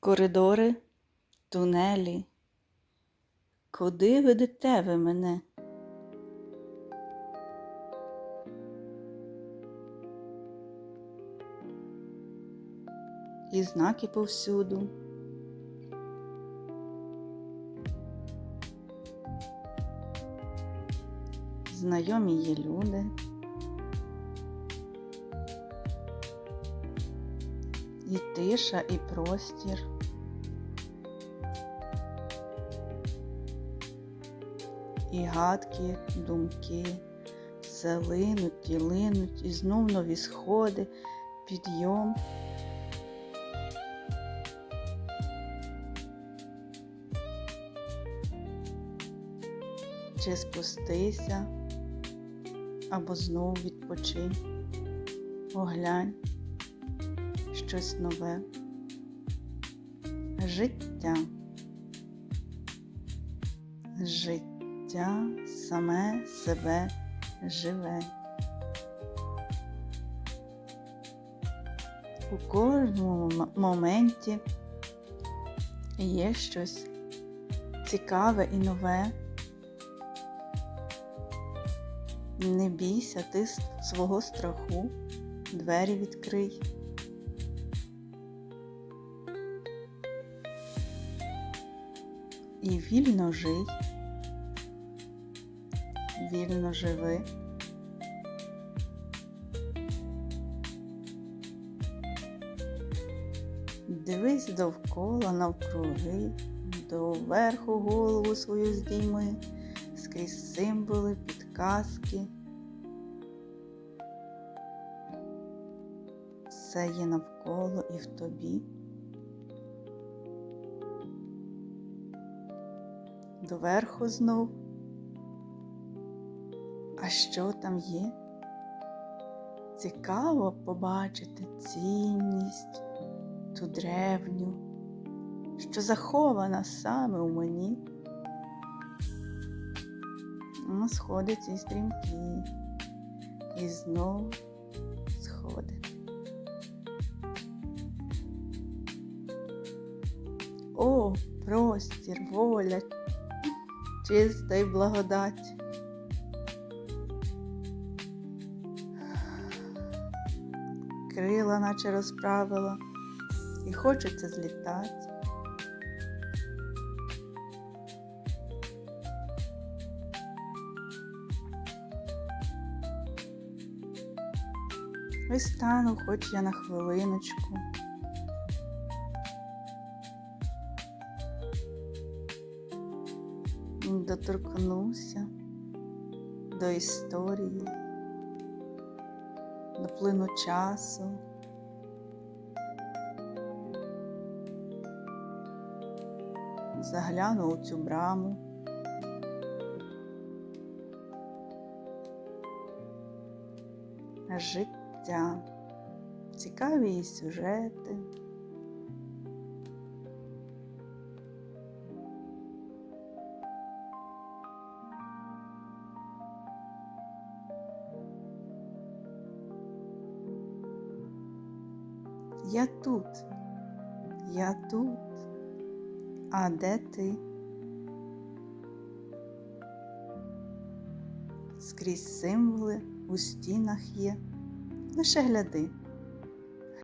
Коридори, тунелі. Куди ведете ви мене? І знаки повсюду. Знайомі є люди. І тиша, і простір. І гадкі думки все линуть і линуть, і знов нові сходи, підйом. Чи спустися, або знов відпочинь, оглянь щось нове. Життя. Життя саме себе живе. У кожному моменті є щось цікаве і нове. Не бійся ти свого страху, двері відкрий. І вільно жий, вільно живи. Дивись довкола навкруги, доверху голову свою здійми, скрізь символи, підказки. Все є навколо і в тобі. Доверху знов. А що там є? Цікаво побачити цінність, ту древню, що захована саме у мені. Ну, сходить ці стрімкі і знов сходить. О, простір, воля, чиста й благодать. Крила наче розправила, і хочеться злітати. Ось стану, хоч я на хвилиночку. Доторкнуся до історії, до плину часу. Загляну у цю браму. Життя, цікаві сюжети. Я тут, я тут, а де ти? Скрізь символи у стінах є, лише гляди.